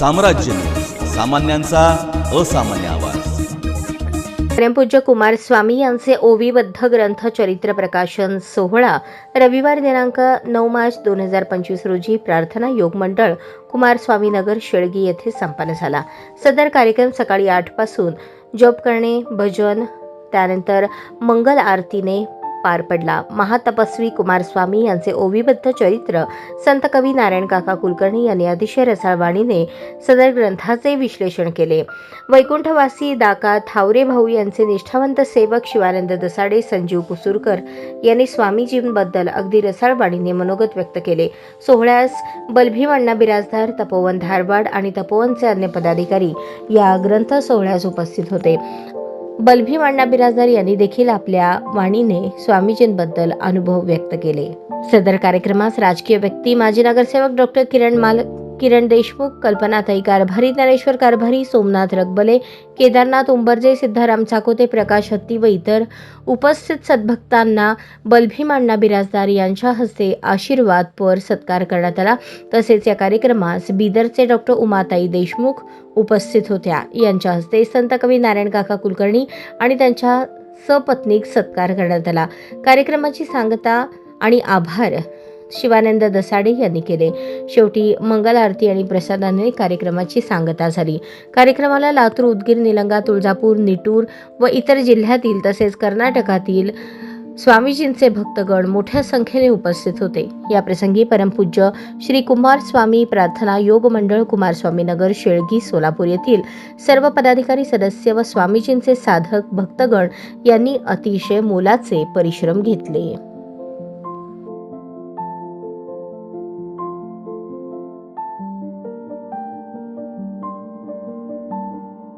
साम्राज्य. सामान्यांचा असामान्य आवाज. परमपूज्य कुमारस्वामी यांचे ओवीबद्ध ग्रंथ चरित्र प्रकाशन सोहळा रविवार दिनांक नऊ मार्च दोन हजार पंचवीस रोजी प्रार्थना योग मंडळ कुमार स्वामीनगर शेळगी येथे संपन्न झाला. सदर कार्यक्रम सकाळी आठपासून जप करणे भजन त्यानंतर मंगल आरतीने पार पडला. महातपस्वी कुमारस्वामी यांचे ओवीबद्ध चरित्र संत कवी नारायण काका कुलकर्णी यांनी अतिशय रसाळवाणीने सदर ग्रंथाचे विश्लेषण केले. वैकुंठवासी दाका थावरे भाऊ यांचे निष्ठावंत सेवक शिवानंद दसाडे संजीव कुसूरकर यांनी स्वामीजींबद्दल अगदी रसाळवाणीने मनोगत व्यक्त केले. सोहळ्यास बलभीम अण्णा बिराजदार तपोवन धारवाड आणि तपोवनचे अन्य पदाधिकारी या ग्रंथ सोहळ्यास उपस्थित होते. बलभीम अण्णा बिराजदार यांनी देखील आपल्या वाणीने स्वामीजींबद्दल अनुभव व्यक्त केले. सदर कार्यक्रमास राजकीय व्यक्ती माजी नगरसेवक डॉक्टर किरण माल किरण देशमुख कल्पनाताई कारभारी ज्ञानेश्वर कारभारी सोमनाथ रगबले केदारनाथ उंबरजे सिद्धाराम चाकोते प्रकाश हत्ती व इतर उपस्थित सद्भक्तांना बलभीम बिराजदार यांच्या हस्ते आशीर्वादपर सत्कार करण्यात आला. तसेच या कार्यक्रमास बिदरचे डॉक्टर उमाताई देशमुख उपस्थित होत्या. यांच्या हस्ते संत कवी नारायण काका कुलकर्णी आणि त्यांच्या सपत्नीक सत्कार करण्यात आला. कार्यक्रमाची सांगता आणि आभार शिवानंद दसाडे यांनी केले. शेवटी मंगल आरती आणि प्रसादाने कार्यक्रमाची सांगता झाली. कार्यक्रमाला लातूर उदगीर निलंगा तुळजापूर निटूर व इतर जिल्ह्यातील तसेच कर्नाटकातील स्वामीजींचे भक्तगण मोठ्या संख्येने उपस्थित होते. या प्रसंगी परमपूज्य श्री कुमार स्वामी प्रार्थना योग मंडळ कुमारस्वामी नगर शेळगी सोलापूर येथील सर्व पदाधिकारी सदस्य व स्वामीजींचे साधक भक्तगण यांनी अतिशय मोलाचे परिश्रम घेतले.